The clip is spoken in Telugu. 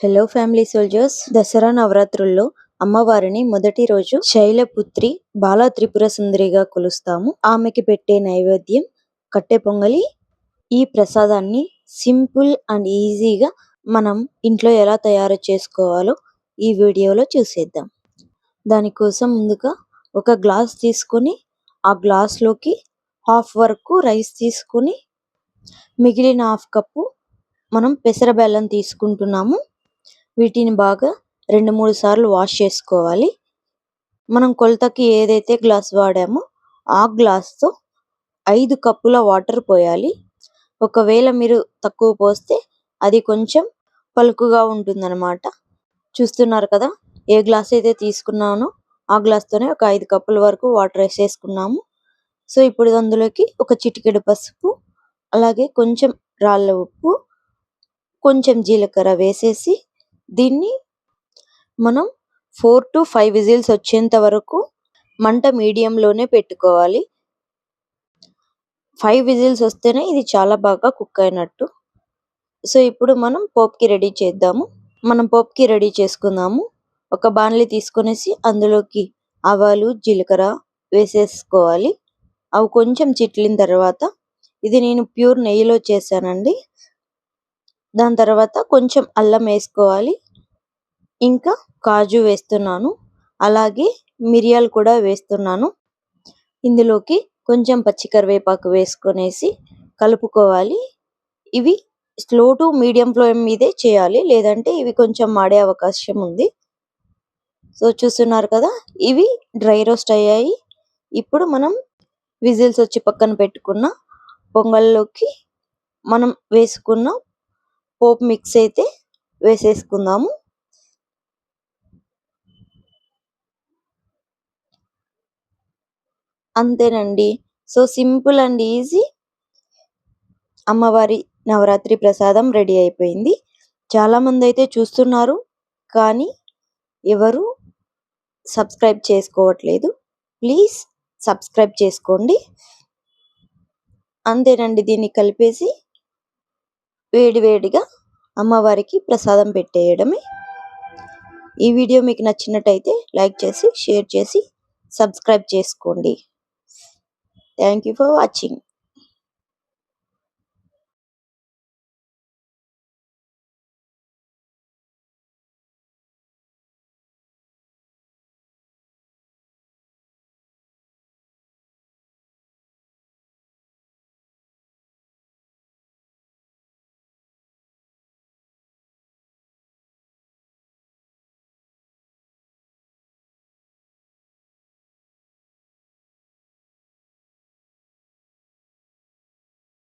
హలో ఫ్యామిలీ సోల్జర్స్ దసరా నవరాత్రుల్లో అమ్మవారిని మొదటి రోజు శైలపుత్రి బాలా త్రిపుర సుందరిగా కొలుస్తాము. ఆమెకి పెట్టే నైవేద్యం కట్టె పొంగలి. ఈ ప్రసాదాన్ని సింపుల్ అండ్ ఈజీగా మనం ఇంట్లో ఎలా తయారు చేసుకోవాలో ఈ వీడియోలో చూసేద్దాం. దానికోసం ముందుగా ఒక గ్లాస్ తీసుకొని ఆ గ్లాస్లోకి హాఫ్ వరకు రైస్ తీసుకొని మిగిలిన హాఫ్ కప్పు మనం పెసర బెల్లం తీసుకుంటున్నాము. వీటిని బాగా రెండు మూడు సార్లు వాష్ చేసుకోవాలి. మనం కొలతకి ఏదైతే గ్లాస్ వాడామో ఆ గ్లాస్తో ఐదు కప్పుల వాటర్ పోయాలి. ఒకవేళ మీరు తక్కువ పోస్తే అది కొంచెం పలుకుగా ఉంటుందన్నమాట. చూస్తున్నారు కదా ఏ గ్లాస్ అయితే తీసుకున్నానో ఆ గ్లాస్తోనే ఒక ఐదు కప్పుల వరకు వాటర్ వేసేసుకున్నాము. సో ఇప్పుడు అందులోకి ఒక చిటికెడు పసుపు అలాగే కొంచెం రాళ్ళ ఉప్పు కొంచెం జీలకర్ర వేసేసి దీన్ని మనం ఫోర్ టు ఫైవ్ విజిల్స్ వచ్చేంత వరకు మంట మీడియం లోనే పెట్టుకోవాలి. ఫైవ్ విజిల్స్ వస్తేనే ఇది చాలా బాగా కుక్ అయినట్టు. సో ఇప్పుడు మనం పోప్కి రెడీ చేద్దాము. మనం పోప్కి రెడీ చేసుకుందాము ఒక బాణలి తీసుకొనేసి అందులోకి ఆవాలు జీలకర్ర వేసేసుకోవాలి. అవి కొంచెం చిట్లిన తర్వాత ఇది నేను ప్యూర్ నెయ్యిలో చేశానండి. దాని తర్వాత కొంచెం అల్లం వేసుకోవాలి. ఇంకా కాజు వేస్తున్నాను. అలాగే మిరియాలు కూడా వేస్తున్నాను. ఇందులోకి కొంచెం పచ్చి కరివేపాకు వేసుకొనేసి కలుపుకోవాలి. ఇవి స్లో టు మీడియం ఫ్లేమ్ మీదే చేయాలి. లేదంటే ఇవి కొంచెం మాడే అవకాశం ఉంది. సో చూస్తున్నారు కదా ఇవి డ్రై రోస్ట్ అయ్యాయి. ఇప్పుడు మనం విజిల్స్ వచ్చి పక్కన పెట్టుకున్న పొంగల్లోకి మనం వేసుకున్న పోపు మిక్స్ అయితే వేసేసుకుందాము. అంతేనండి. So simple and easy. అమ్మవారి నవరాత్రి ప్రసాదం రెడీ అయిపోయింది. చాలామంది అయితే చూస్తున్నారు కానీ ఎవరు సబ్స్క్రైబ్ చేసుకోవట్లేదు. ప్లీజ్ సబ్స్క్రైబ్ చేసుకోండి. అంతేనండి దీన్ని కలిపేసి వేడి వేడిగా అమ్మవారికి ప్రసాదం పెట్టేయడమే. ఈ వీడియో మీకు నచ్చినట్టయితే లైక్ చేసి షేర్ చేసి సబ్స్క్రైబ్ చేసుకోండి. Thank you for watching